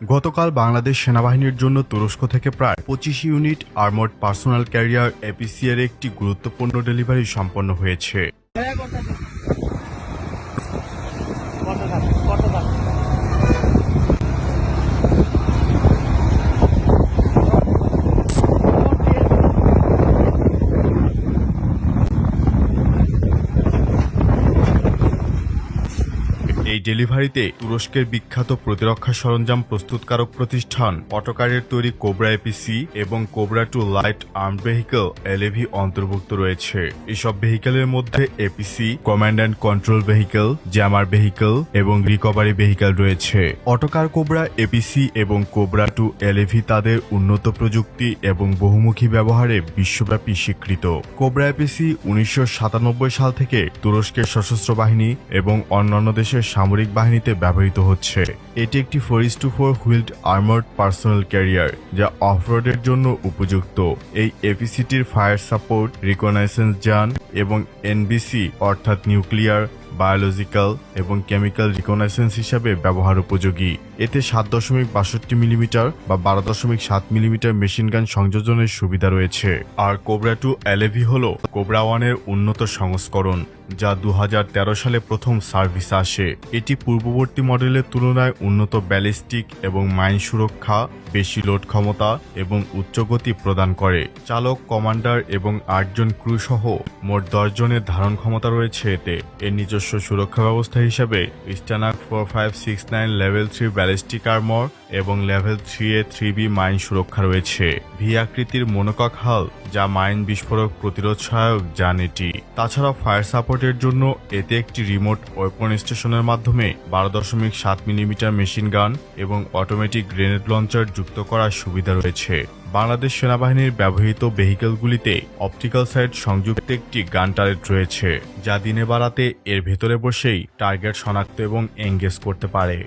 গতকাল বাংলাদেশ সেনাবাহিনীর জন্য তুরস্ক থেকে প্রায় পঁচিশ ইউনিট আর্মড পার্সোনাল ক্যারিয়ার এপিসিএর একটি গুরুত্বপূর্ণ ডেলিভারি সম্পন্ন হয়েছে এই ডেলিভারিতে তুরস্কের বিখ্যাত প্রতিরক্ষা সরঞ্জাম প্রস্তুতকারক প্রতিষ্ঠান অটোকারের তৈরি কোবরা এপিসি এবং Cobra two light arm vehicle LAV অন্তর্ভুক্ত রয়েছে। এসব ভেহিকেলের মধ্যে APC, command and control vehicle, jammer vehicle এবং রিকভারি ভেহিকল রয়েছে। অটোকার কোবরা এপিসি এবং কোবরা টু এলএভি তাদের উন্নত প্রযুক্তি এবং বহুমুখী ব্যবহারে বিশ্বব্যাপী স্বীকৃত। কোবরা এপিসি উনিশশো সাতানব্বই সাল থেকে তুরস্কের সশস্ত্র বাহিনী এবং অন্যান্য দেশের সামরিক বাহিনীতে ব্যবহৃত হচ্ছে। এটি একটি four is two four wheeled armoured personnel carrier, যা অফরোডের জন্য উপযুক্ত। এই এপিসিটির ফায়ার সাপোর্ট, রিকনাইসেন্স যান এবং এনবিসি, অর্থাৎ নিউক্লিয়ার বায়োলজিক্যাল এবং কেমিক্যাল রিকনাইসেন্স হিসাবে ব্যবহার উপযোগী। এতে সাত দশমিক বাষট্টি মিলিমিটার বা বারো দশমিক সাত মিলিমিটার মেশিন গান সংযোজনের সুবিধা রয়েছে। আর কোবরা টু এলএভি হল কোবরা ওয়ানের উন্নত সংস্করণ, যা দু হাজার তেরো সালে প্রথম সার্ভিস আসে। এটি পূর্ববর্তী মডেলের তুলনায় উন্নত ব্যালিস্টিক এবং মাইন সুরক্ষা, বেশি লোড ক্ষমতা এবং উচ্চ গতি প্রদান করে। চালক কমান্ডার এবং আটজন ক্রু সহ মোট দশ জনের ধারণ ক্ষমতা রয়েছে এতে। এর নিজস্ব সুরক্ষা ব্যবস্থা হিসাবে STANAG four five six nine level three ballistic armour এবং level three A three B mine সুরক্ষা রয়েছে। ভি আকৃতির মনোকক হাল, যা মাইন বিস্ফোরক প্রতিরোধ সহায়ক যান এটি তাছাড়া ফায়ার সাপোর্টের জন্য এতে একটি রিমোট ওয়েপন স্টেশনের মাধ্যমে বারো দশমিক সাত মিলিমিটার মেশিন গান এবং অটোমেটিক গ্রেনেড লঞ্চার যুক্ত করার সুবিধা রয়েছে। বাংলাদেশ সেনাবাহিনীর ব্যবহৃত ভেহিকেলগুলিতে অপটিক্যাল সাইট সংযুক্ত একটি গান টারেট রয়েছে, যা দিনে বাড়াতে এর ভেতরে বসেই টার্গেট শনাক্ত এবং এঙ্গেজ করতে পারে।